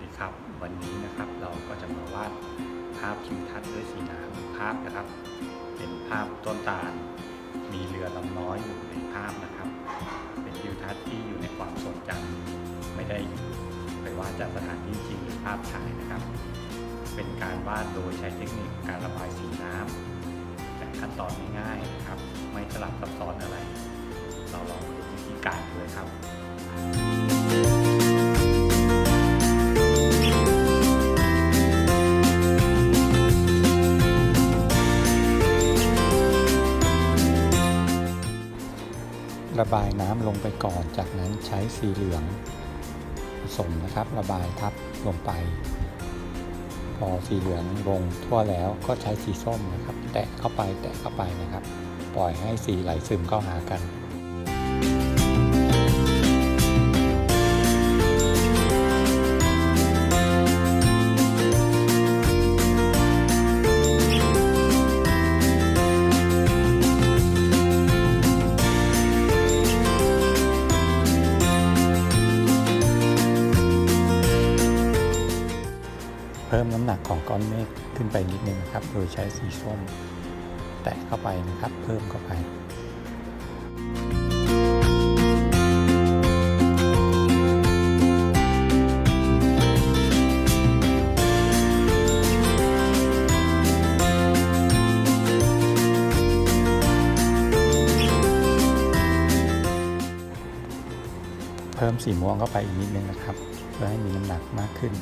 ดีครับวันนี้นะครับเราก็จะมาวาดภาพทิวทัศน์ด้วยสีน้ำภาพนะครับ เป็นภาพต้นตาล มีเรือลำน้อยอยู่ในภาพนะครับ เป็นทิวทัศน์ที่อยู่ในความทรงจำไม่ได้ไปวาดจากสถานที่จริงหรือภาพถ่ายนะครับ เป็นการวาดโดยใช้เทคนิคการระบายสีน้ำแต่ขั้นตอนง่ายๆนะครับ ไม่สลับซับซ้อนอะไร เราลองดูวิธีการดูเลยครับ ระบายน้ำลงไปก่อน จากนั้นใช้สีเหลืองผสมนะครับ ระบายทับลงไป พอสีเหลืองลงทั่วแล้วก็ใช้สีส้มนะครับ แตะเข้าไปแตะเข้าไปนะครับ ปล่อยให้สีไหลซึมเข้าหากัน พิ่มน้ำหนักของก้อนเมฆขึ้นไปนิดนึงนะครับ โดยใช้สีส้ม แตะเข้าไปนะครับ เพิ่มเข้าไปเพิ่มสีม่วงเข้าไปอีกนิดนึงนะครับ เพื่อให้มีน้ำหนักมากขึ้น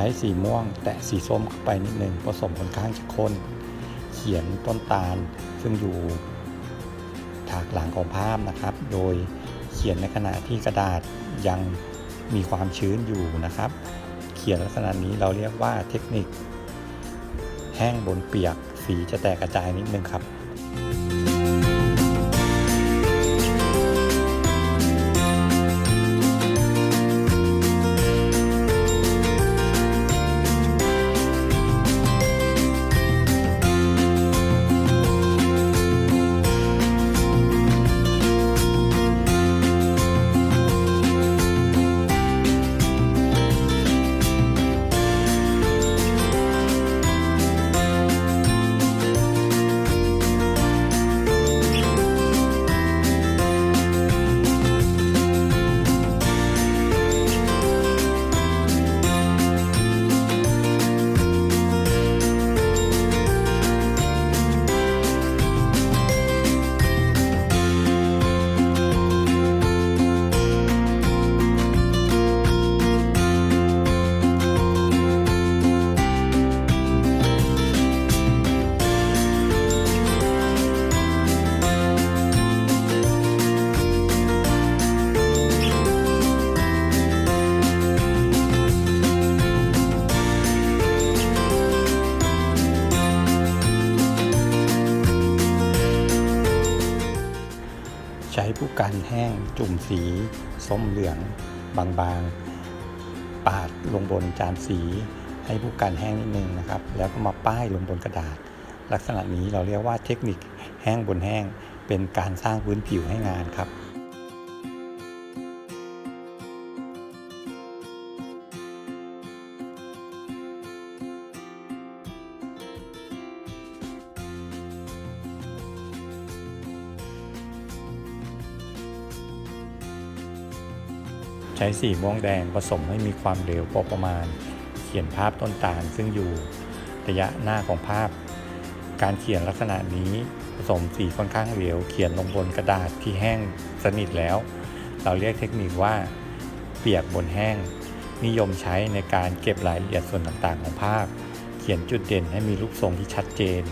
ช้สีม่วง แตะสีส้มเข้าไปนิดนึงผสมค่อนข้างจะข้น เขียนต้นตาลซึ่งอยู่ถากหลังของภาพนะครับ โดยเขียนในขณะที่กระดาษยังมีความชื้นอยู่นะครับ เขียนลักษณะนี้เราเรียกว่าเทคนิค แห้งบนเปียกสีจะแตกกระจายนิดนึงครับ ช้ผู้กันแห้งจุ่มสี ส้มเหลือง บางๆ ปาดลงบนจานสีให้ผู้กันแห้งนิดนึงนะครับ แล้วก็มาป้ายลงบนกระดาษ ลักษณะนี้เราเรียกว่าเทคนิคแห้งบนแห้ง เป็นการสร้างพื้นผิวให้งานครับ ช้สีม่วงแดงผสมให้มีความเร็วพอประมาณ เขียนภาพต้นตาลซึ่งอยู่ระยะหน้าของภาพ การเขียนลักษณะนี้ผสมสีค่อนข้างเหลวเขียนลงบนกระดาษที่แห้งสนิทแล้ว เราเรียกเทคนิคว่า เปียกบนแห้ง นิยมใช้ในการเก็บรายละเอียดส่วนต่างๆ ของภาพ เขียนจุดเด่นให้มีรูปทรงที่ชัดเจน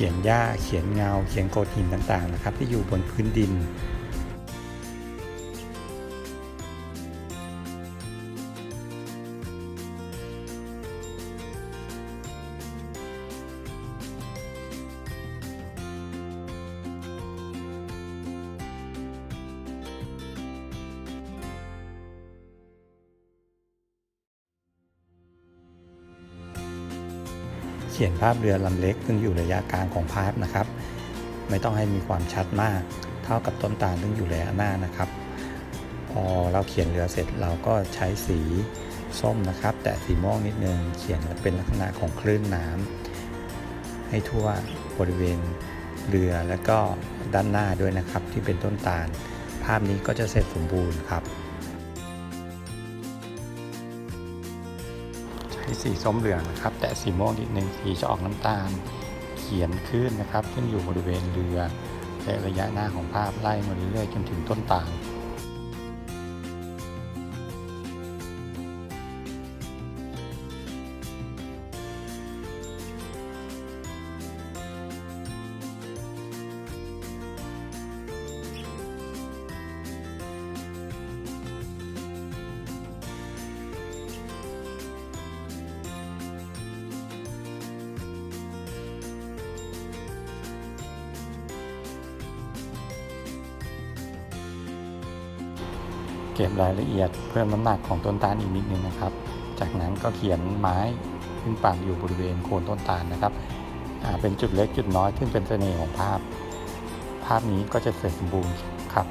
ขียนหญ้า เขียนเงา เขียนโกดหินต่างๆนะครับ ที่อยู่บนพื้นดิน ขียนภาพเรือลำเล็ก ซึ่งอยู่ระยะกลางของภาพนะครับ ไม่ต้องให้มีความชัดมาก เท่ากับต้นตาลซึ่งอยู่ระยะหน้านะครับ พอเราเขียนเรือเสร็จเราก็ใช้สีส้มนะครับ แต่สีม่วงนิดนึงเขียนเป็นลักษณะของคลื่นน้ำให้ทั่วบริเวณเรือแล้วก็ด้านหน้าด้วยนะครับ ที่เป็นต้นตาล ภาพนี้ก็จะเสร็จสมบูรณ์ครับ ที่สีส้มเหลืองนะครับ แต่สีม่วงนิดนึงสีจะออกน้ำตาลเขียนขึ้นนะครับ ซึ่งอยู่บริเวณเรือและระยะหน้าของภาพไล่มาเรื่อยๆจนถึงต้นตาล เก็บรายละเอียดเพิ่มน้ำหนักของต้นตาลอีกนิดนึงนะครับ จากนั้นก็เขียนไม้ขึ้นปักอยู่บริเวณโคนต้นตาลนะครับ เป็นจุดเล็กจุดน้อยซึ่งเป็นเสน่ห์ของภาพ ภาพนี้ก็จะเสร็จสมบูรณ์ครับ